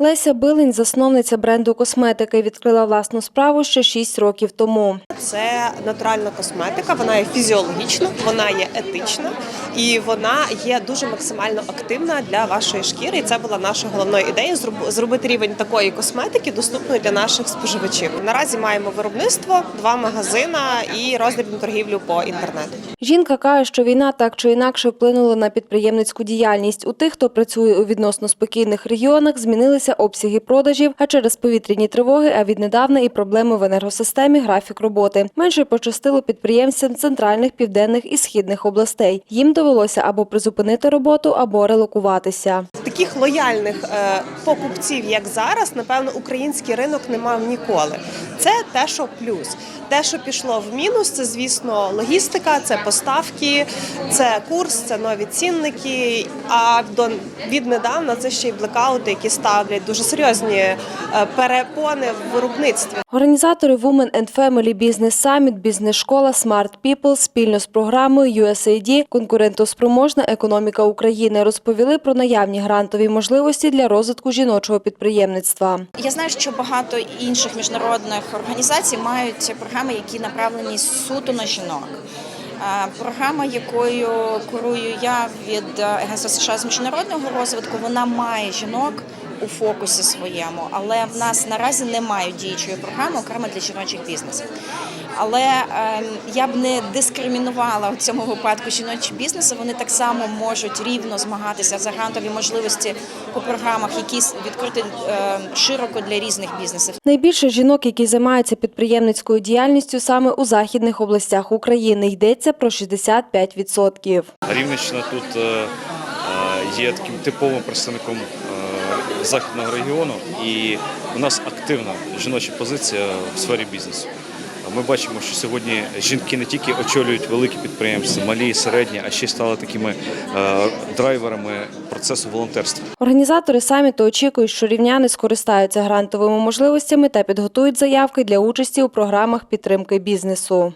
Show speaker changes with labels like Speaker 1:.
Speaker 1: Леся Билень, засновниця бренду косметики, відкрила власну справу ще 6 років тому.
Speaker 2: Це натуральна косметика, вона є фізіологічна, вона є етична і вона є дуже максимально активна для вашої шкіри. І це була наша головною ідеєю зроб- зробити рівень такої косметики доступною для наших споживачів. Наразі маємо виробництво, два магазина і роздрібну торгівлю по інтернету.
Speaker 1: Жінка каже, що війна так чи інакше вплинула на підприємницьку діяльність. У тих, хто працює у відносно спокійних регіонах, змінилися обсяги продажів, а через повітряні тривоги, а віднедавна і проблеми в енергосистемі, графік роботи. Менше пощастило підприємцям центральних, південних і східних областей. Їм довелося або призупинити роботу, або релокуватися.
Speaker 2: Таких лояльних е, покупців, як зараз, напевно, український ринок не мав ніколи. Це те, що плюс. Те, що пішло в мінус, це звісно логістика, це поставки, це курс, це нові цінники. А до віднедавна це ще й блекаути, які ставлять дуже серйозні е, перепони в виробництві.
Speaker 1: Організатори Women and Family Business Summit, бізнес-школа Smart People спільно з програмою USAID «Конкурентоспроможна економіка України» розповіли про наявні грантові можливості для розвитку жіночого підприємництва.
Speaker 3: Я знаю, що багато інших міжнародних організацій мають програми, які направлені суто на жінок. Е, Програма, якою курую я від е, США з міжнародного розвитку, вона має жінок у фокусі своєму, але в нас наразі немає діючої програми окремо для жіночих бізнесів. Але ем, я б не дискримінувала в цьому випадку жіночі бізнеси. Вони так само можуть рівно змагатися за грантові можливості по програмах, які с- відкриті ем, широко для різних бізнесів.
Speaker 1: Найбільше жінок, які займаються підприємницькою діяльністю саме у західних областях України, йдеться про 65%.
Speaker 4: Рівненщина тут е, е, є таким типовим представником е, західного регіону, і у нас активна жіноча позиція в сфері бізнесу. Ми бачимо, що сьогодні жінки не тільки очолюють великі підприємства, малі, середні, а ще стали такими е, драйверами процесу волонтерства.
Speaker 1: Організатори саміту очікують, що рівняни скористаються грантовими можливостями та підготують заявки для участі у програмах підтримки бізнесу.